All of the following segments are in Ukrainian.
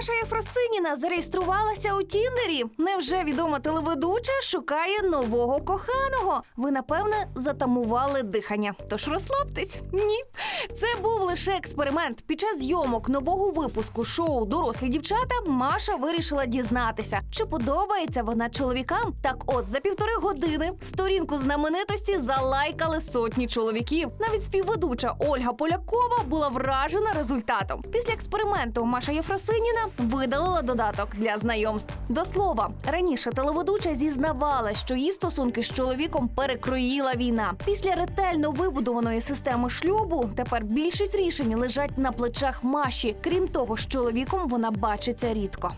Маша Єфросиніна зареєструвалася у Тіндері. Невже відома телеведуча шукає нового коханого? Ви напевне затамували дихання. Тож розслабтесь. Ні, це був лише експеримент. Під час зйомок нового випуску шоу Дорослі дівчата Маша вирішила дізнатися, чи подобається вона чоловікам. Так, от за півтори години сторінку знаменитості залайкали сотні чоловіків. Навіть співведуча Ольга Полякова була вражена результатом. Після експерименту Маша Єфросиніна видалила додаток для знайомств. До слова, раніше телеведуча зізнавала, що її стосунки з чоловіком перекроїла війна. Після ретельно вибудованої системи шлюбу тепер більшість рішень лежать на плечах Маші. Крім того, з чоловіком вона бачиться рідко.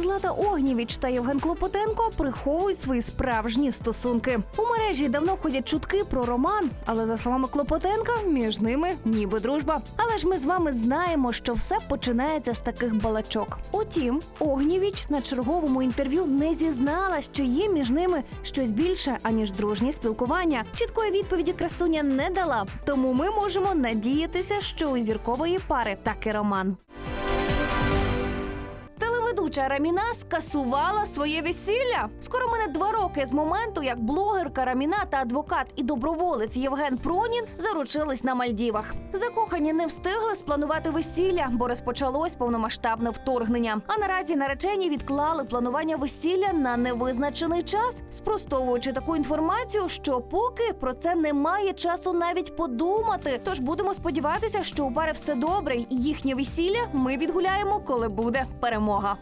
Злата Огнєвіч та Євген Клопотенко приховують свої справжні стосунки. У мережі давно ходять чутки про роман, але за словами Клопотенка, між ними ніби дружба. Але ж ми з вами знаємо, що все починається з таких балачок. Утім, Огнєвіч на черговому інтерв'ю не зізналась, що є між ними щось більше аніж дружні спілкування. Чіткої відповіді красуня не дала, тому ми можемо надіятися, що у зіркової пари таки роман. Телеведуча Раміна скасувала своє весілля. Скоро мене два роки з моменту, як блогерка Раміна та адвокат і доброволець Євген Пронін заручились на Мальдівах. Закохані не встигли спланувати весілля, бо розпочалось повномасштабне вторгнення. А наразі наречені відклали планування весілля на невизначений час, спростовуючи таку інформацію, що поки про це немає часу навіть подумати. Тож будемо сподіватися, що у пари все добре, і їхнє весілля ми відгуляємо, коли буде перемога.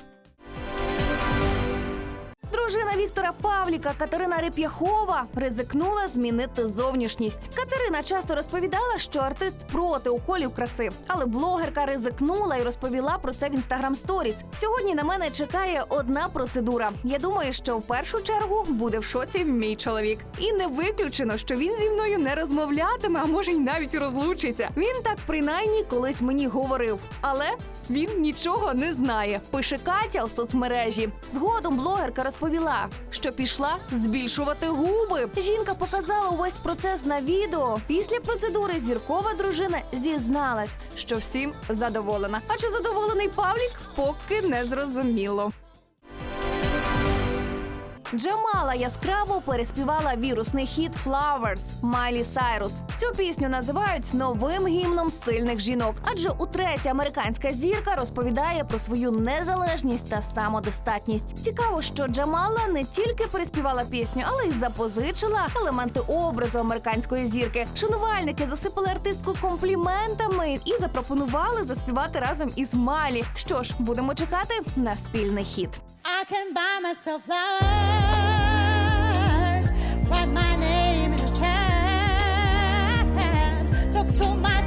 Дружина Віктора Павліка Катерина Реп'яхова ризикнула змінити зовнішність. Катерина часто розповідала, що артист проти уколів краси, але блогерка ризикнула і розповіла про це в інстаграм сторіс. Сьогодні на мене чекає одна процедура. Я думаю, що в першу чергу буде в шоці мій чоловік. І не виключено, що він зі мною не розмовлятиме, а може й навіть розлучиться. Він так принаймні колись мені говорив, але він нічого не знає. Пише Катя у соцмережі. Згодом блогерка розповіла, що пішла збільшувати губи. Жінка показала увесь процес на відео. Після процедури зіркова дружина зізналась, що всім задоволена. А чи задоволений Павлік, поки не зрозуміло. Джамала яскраво переспівала вірусний хіт Flowers Майлі Сайрус. Цю пісню називають новим гімном сильних жінок, адже утретє американська зірка розповідає про свою незалежність та самодостатність. Цікаво, що Джамала не тільки переспівала пісню, але й запозичила елементи образу американської зірки. Шанувальники засипали артистку компліментами і запропонували заспівати разом із Малі. Що ж, будемо чекати на спільний хіт. I can buy myself flowers, write my name in a hand, talk to myself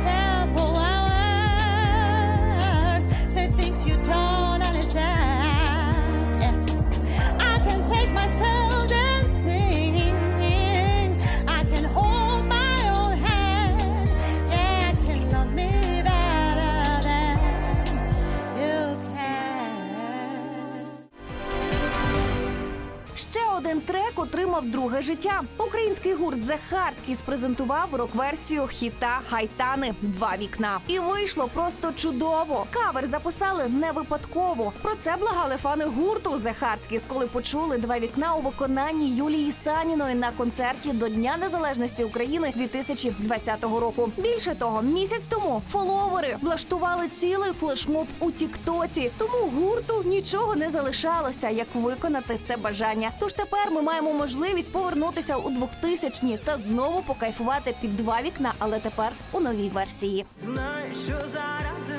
Ще один трек отримав друге життя. Український гурт The Hardkiss презентував рок-версію хіта Хайтани Два вікна. І вийшло просто чудово. Кавер записали не випадково. Про це благали фани гурту The Hardkiss, коли почули два вікна у виконанні Юлії Саніної на концерті до Дня Незалежності України 2020 року. Більше того, місяць тому фоловери влаштували цілий флешмоб у Тіктоці. Тому гурту нічого не залишалося, як виконати це бажання. Тож тепер ми маємо можливість повернутися у 2000-ні та знову покайфувати під два вікна, але тепер у новій версії. Знаю, що заради